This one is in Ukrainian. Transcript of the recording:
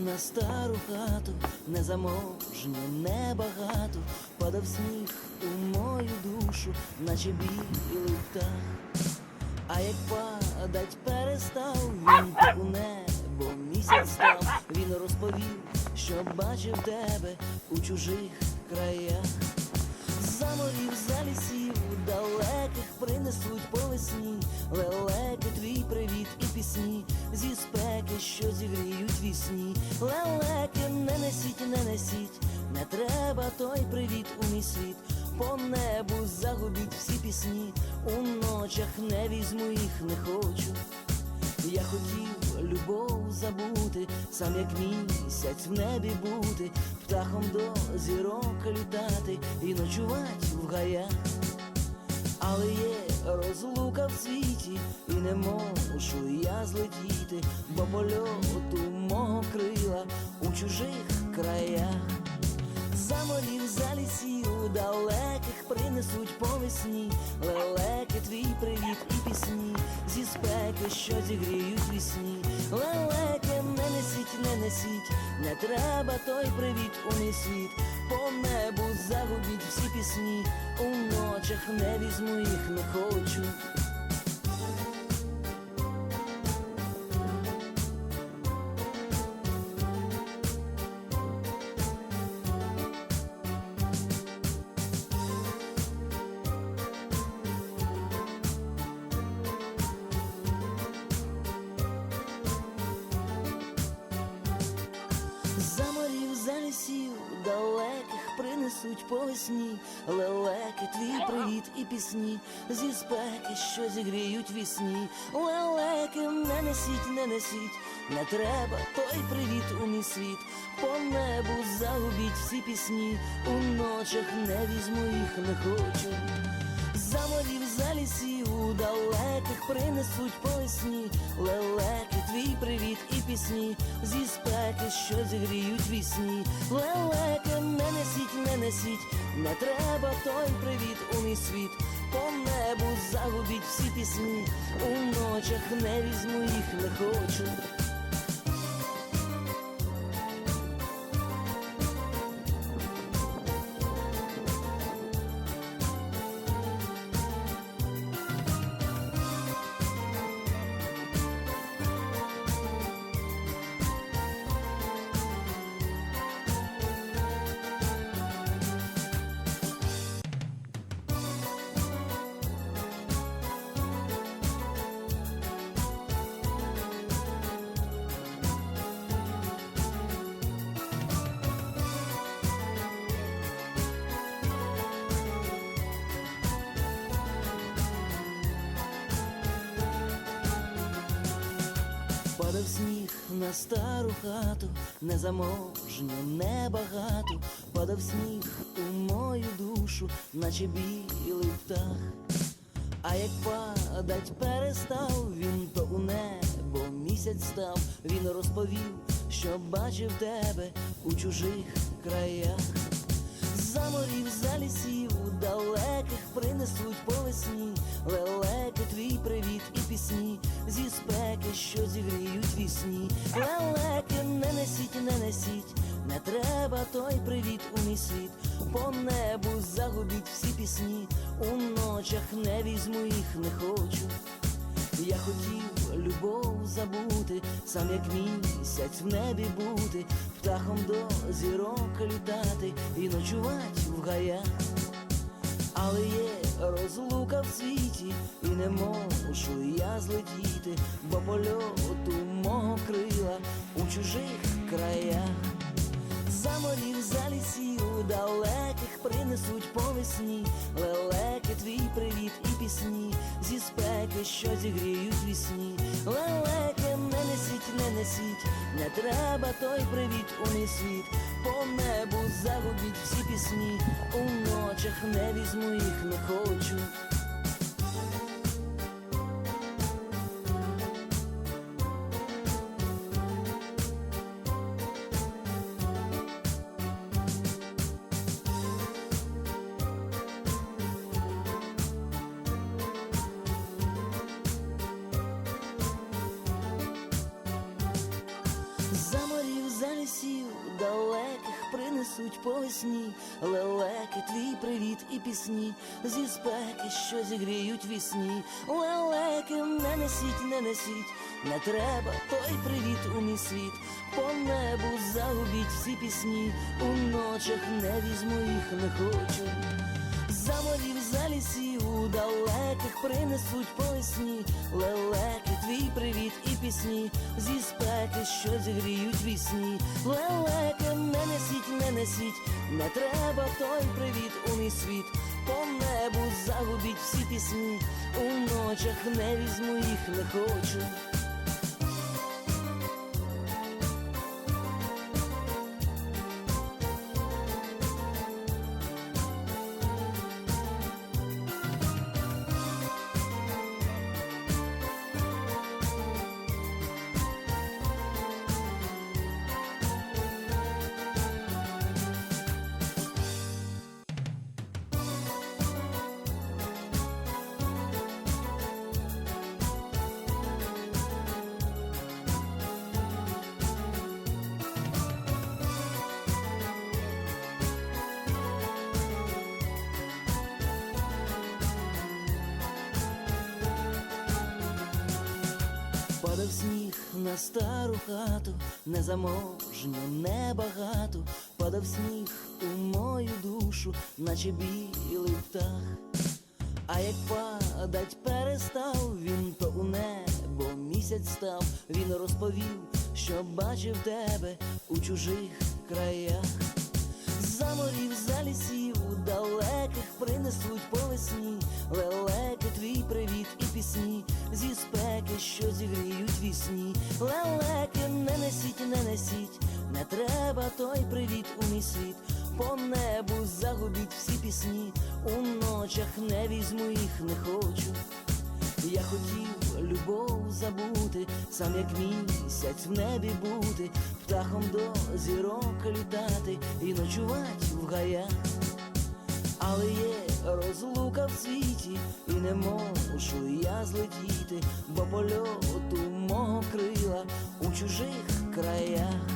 на стару хату, незаможню, небагато, падав сніг у мою душу, наче білий птах. А як падать перестав, він то у небо місяць став, він розповів, що бачив тебе у чужих краях. За морів, за лісів, далеких принесуть по весні Лелеки, твій привіт і пісні зі спеки, що зігріють вісні. Лелеки, не несіть, не несіть, не треба той привіт у мій світ. По небу загубіть всі пісні, у ночах не візьму їх, не хочу. Я хотів любов забути, сам як місяць в небі бути, птахом до зірок літати і ночувати в гаях. Але є розлука в світі, і не можу я злетіти, бо польоту мого крила у чужих краях. За морів, за далеких принесуть по весні Лелеки, твій привіт і пісні зі спеки, що зігріють вісні. Лелеки, не несіть, не несіть, не треба той привіт у мій. По небу загубіть всі пісні, у ночах не візьму їх, не хочу. Принесуть по весні Лелеки, твій привіт і пісні зі спеки, що зігріють вісні. Лелеки, не несіть, не несіть, не треба той привіт у мій світ. По небу загубіть всі пісні, у ночах не візьму їх, не хочу. За морів, лісів, далеких принесуть по весні Лелеки, твій привіт і пісні зі спеки, що зігріють вісні. Лелеки, не несіть, не несіть, не треба той привіт у мій світ. По небу загубіть всі пісні, у ночах не візьму їх, не хочу. Падав сніг на стару хату, незаможню, небагато, падав сніг у мою душу, наче білий птах. А як падать перестав, він то у небо місяць став, він розповів, що бачив тебе у чужих краях. Світ. По небу загубіть всі пісні, у ночах не візьму їх, не хочу. Я хотів любов забути, сам як місяць в небі бути, птахом до зірок літати і ночувати в гаях. Але є розлука в світі, і не можу я злетіти, бо польоту мого крила у чужих краях. За морів, за далеких принесуть по весні Лелеки, твій привіт і пісні зі спеки, що зігріють вісні. Лелеки, не несіть, не несіть, не треба той привіт у мій світ. По небу загубіть всі пісні, у ночах не візьму їх, не хочу. Принесуть по весні лелеки, твій привіт і пісні, зі спеки, що зігріють вісні. Лелеки, не несіть, не несіть, не треба той привіт у мій світ. По небу загубіть всі пісні, у ночах не візьму їх, не хочу. За морів, за лісів, у далеких принесуть по весні лелеки, твій привіт і пісні, зі спеки, що зігріють вісні. Лелеки, не несіть, не несіть, не треба той привіт у мій світ. По небу загубіть всі пісні, у ночах не візьму їх, не хочу. Падав сніг на стару хату, незаможню, небагато, падав сніг у мою душу, наче білий птах. А як падать перестав він, то у небо місяць став, він розповів, що бачив тебе у чужих краях. За морів, за лісів, далеких принесуть по весні лелеки, твій привіт і пісні, зі спеки, що зігріють вісні. Лелеки, не несіть, не несіть, не треба той привіт у мій світ. По небу загубіть всі пісні, у ночах не візьму їх, не хочу. Я хотів любов забути, сам як місяць в небі бути, птахом до зірок літати і ночувати в гаях. Але є розлука в світі, і не можу я злетіти, бо польоту мого крила у чужих краях.